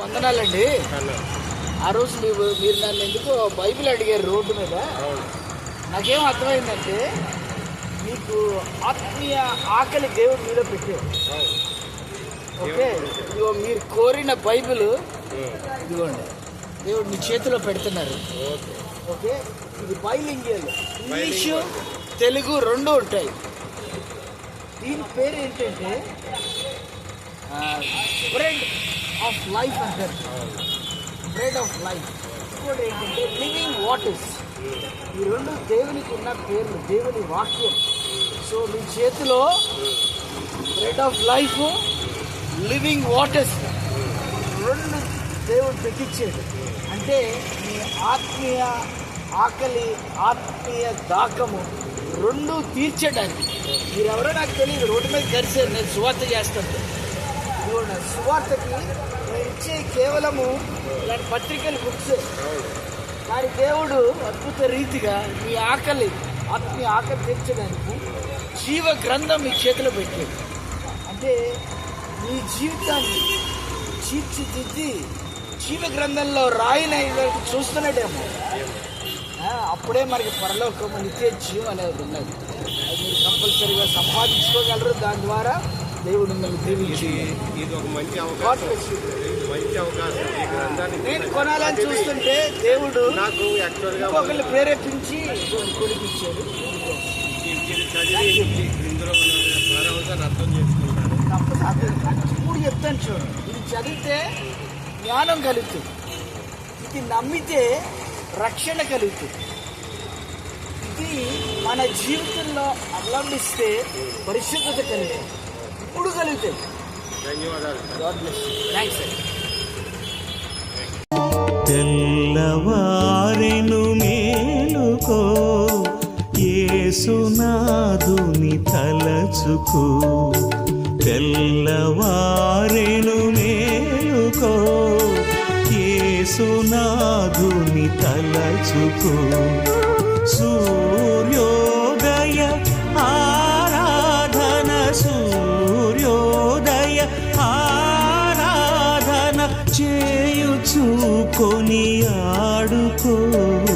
వందనాలండి. ఆ రోజు మీరు మీరు నన్ను ఎందుకు బైబిల్ అడిగారు రోడ్డు మీద. నాకేం అర్థమైందంటే మీకు ఆత్మీయ ఆకలి దేవుడు మీద పెట్టారు. ఓకే? ఇదిగో మీరు కోరిన బైబిల్ ఇదిగోండి. దేవుడు మీ చేతిలో పెడుతున్నారు. ఓకే. ఇది బైలింగియల్. ఇంగ్లీషు తెలుగు రెండు ఉంటాయి. దీని పేరు ఏంటంటే బ్రెడ్ ఆఫ్ లైఫ్ అంటారు బ్రెడ్ ఆఫ్ లైఫ్ ఇంకోటి ఏంటంటే లివింగ్ వాటర్స్ ఈ రెండు దేవునికి ఉన్న పేర్లు దేవుని వాక్యం. సో మీ చేతిలో bread of life living waters రెండు దేవుడు పెట్టించాడు అంటే మీ ఆత్మీయ ఆకలి ఆత్మీయ దాకము రెండు తీర్చడానికి. మీరెవరో నాకు తెలియదు రోడ్డు మీద కలిసారు నేను సువార్త చేస్తాను. సువార్తకి నేను ఇచ్చే కేవలము ఇలాంటి పత్రికలు బుక్స్ కానీ దేవుడు అద్భుత రీతిగా మీ ఆకలి ఆత్మీయ ఆకలి తీర్చడానికి జీవ గ్రంథం మీ చేతిలో పెట్టాడు. అంటే మీ జీవితాన్ని తీర్చిదిద్ది జీవ గ్రంథంలో రాయిన చూస్తున్నాడేమో. అప్పుడే మనకి పరలోకం నిత్య జీవం అనేది ఉన్నది. అది మీరు కంపల్సరీగా సంపాదించుకోగలరు. దాని ద్వారా దేవుడు మిమ్మల్ని దీవించి ఇది ఒక మంచి అవకాశం. మంచి అవకాశం. ఈ గ్రంథాన్ని నేను కొనాలని చూస్తుంటే దేవుడు నాకు యాక్చువల్గా ప్రేరేపించి కొనిపించాడు. ఇది చదివి ఇందులో ఉన్న సారాంశాన్ని అర్థం చేసుకుంటాను ఇప్పుడు చెప్తాను చూడు. ఇది చదివితే జ్ఞానం కలుగుతుంది. ఇది నమ్మితే రక్షణ కలుగుతుంది. ఇది మన జీవితంలో అవలంబిస్తే పరిశుద్ధత కలుగుతుంది. థ్యాంక్స్ అండి తెల్లవారెను మేలుకో యేసునాథుని తలచుకో. తెల్లవారెను మేలుకో యేసునాథుని తలచుకో. ఆరాధన చేయుచు కొని ఆడుకో.